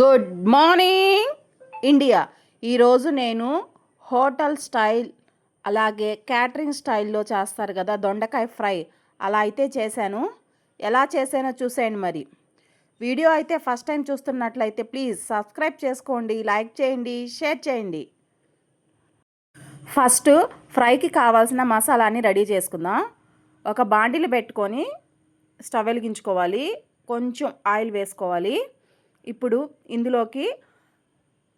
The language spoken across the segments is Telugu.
Good morning India. ఈరోజు నేను హోటల్ స్టైల్ అలాగే క్యాటరింగ్ స్టైల్లో చేస్తారు కదా దొండకాయ ఫ్రై. అలా అయితే చేశాను. ఎలా చేసానో చూసేయండి మరి. వీడియో అయితే ఫస్ట్ టైం చూస్తున్నట్లయితే ప్లీజ్ సబ్స్క్రైబ్ చేసుకోండి లైక్ చేయండి షేర్ చేయండి. ఫస్ట్ ఫ్రైకి కావాల్సిన మసాలాని రెడీ చేసుకుందాం. ఒక బాండిలు పెట్టుకొని స్టవ్ వెలిగించుకోవాలి. కొంచెం ఆయిల్ వేసుకోవాలి. ఇప్పుడు ఇందులోకి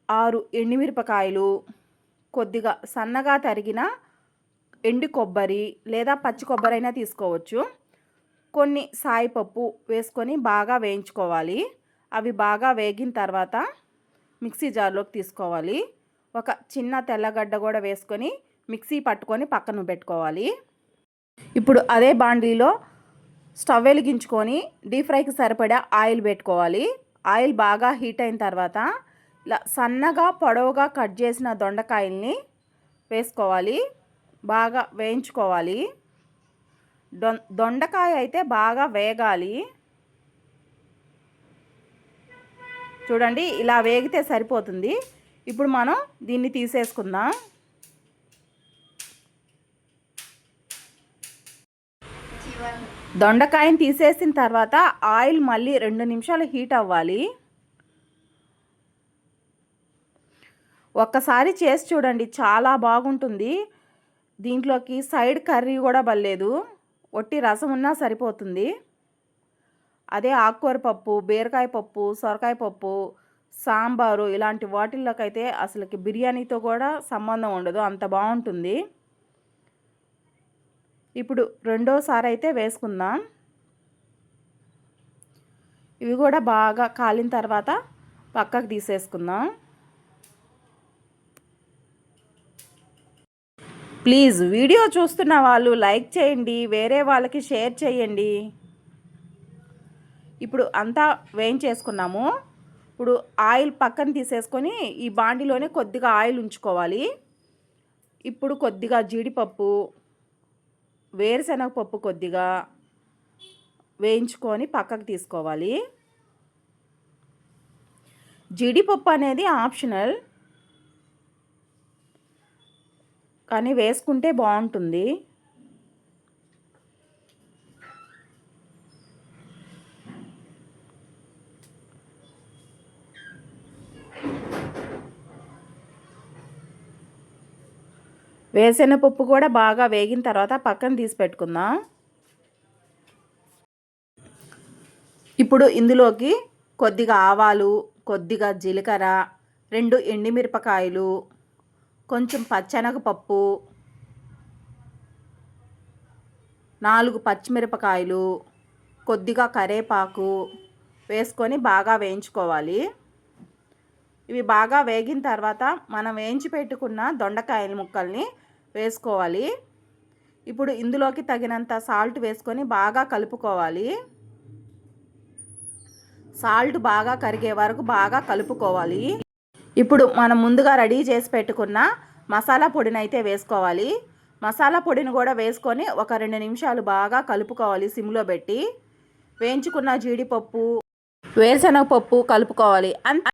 ఆరు ఎండుమిరపకాయలు కొద్దిగా సన్నగా తరిగిన ఎండు కొబ్బరి లేదా పచ్చి కొబ్బరి అయినా తీసుకోవచ్చు. కొన్ని సాయిపప్పు వేసుకొని బాగా వేయించుకోవాలి. అవి బాగా వేగిన తర్వాత మిక్సీ జార్లోకి తీసుకోవాలి. ఒక చిన్న తెల్లగడ్డ కూడా వేసుకొని మిక్సీ పట్టుకొని పక్కన పెట్టుకోవాలి. ఇప్పుడు అదే బాండీలో స్టవ్ వెలిగించుకొని డీప్ ఫ్రైకి సరిపడా ఆయిల్ పెట్టుకోవాలి. ఆయిల్ బాగా హీట్ అయిన తర్వాత ఇలా సన్నగా పొడవుగా కట్ చేసిన దొండకాయల్ని వేసుకోవాలి. బాగా వేయించుకోవాలి. దొండకాయ అయితే బాగా వేగాలి. చూడండి ఇలా వేగితే సరిపోతుంది. ఇప్పుడు మనం దీన్ని తీసేసుకుందాం. దొండకాయని తీసేసిన తర్వాత ఆయిల్ మళ్ళీ రెండు నిమిషాలు హీట్ అవ్వాలి. ఒక్కసారి చేసి చూడండి చాలా బాగుంటుంది. దీంట్లోకి సైడ్ కర్రీ కూడా బలేదు ఒట్టి రసం ఉన్నా సరిపోతుంది. అదే ఆకుకూర పప్పు బీరకాయ పప్పు సొరకాయ పప్పు సాంబారు ఇలాంటి వాటిల్లోకైతే అసలుకి బిర్యానీతో కూడా సంబంధం ఉండదు. అంత బాగుంటుంది. ఇప్పుడు రెండోసారి అయితే వేసుకుందాం. ఇవి కూడా బాగా కాలిన తర్వాత పక్కకు తీసేసుకుందాం. ప్లీజ్ వీడియో చూస్తున్న వాళ్ళు లైక్ చేయండి వేరే వాళ్ళకి షేర్ చేయండి. ఇప్పుడు అంతా వేయించేసుకున్నాము. ఇప్పుడు ఆయిల్ పక్కన తీసేసుకొని ఈ బాండిలోనే కొద్దిగా ఆయిల్ ఉంచుకోవాలి. ఇప్పుడు కొద్దిగా జీడిపప్పు వేరుశనగ పప్పు కొద్దిగా వేయించుకొని పక్కకు తీసుకోవాలి. జీడిపప్పు అనేది ఆప్షనల్. కానీ వేసుకుంటే బాగుంటుంది. వేసిన కూడా బాగా వేగిన తర్వాత పక్కన తీసి పెట్టుకుందాం. ఇప్పుడు ఇందులోకి కొద్దిగా ఆవాలు కొద్దిగా జీలకర్ర రెండు ఎండిమిరపకాయలు కొంచెం పచ్చెనగపప్పు నాలుగు పచ్చిమిరపకాయలు కొద్దిగా కరేపాకు వేసుకొని బాగా వేయించుకోవాలి. ఇవి బాగా వేగిన తర్వాత మనం వేయించి పెట్టుకున్న దొండకాయల ముక్కల్ని వేసుకోవాలి. ఇప్పుడు ఇందులోకి తగినంత సాల్ట్ వేసుకొని బాగా కలుపుకోవాలి. సాల్ట్ బాగా కరిగే వరకు బాగా కలుపుకోవాలి. ఇప్పుడు మనం ముందుగా రెడీ చేసి పెట్టుకున్న మసాలా పొడిని అయితే వేసుకోవాలి. మసాలా పొడిని కూడా వేసుకొని ఒక రెండు నిమిషాలు బాగా కలుపుకోవాలి సిమ్లో పెట్టి. వేయించుకున్న జీడిపప్పు వేరుశనగ పప్పు కలుపుకోవాలి. అంత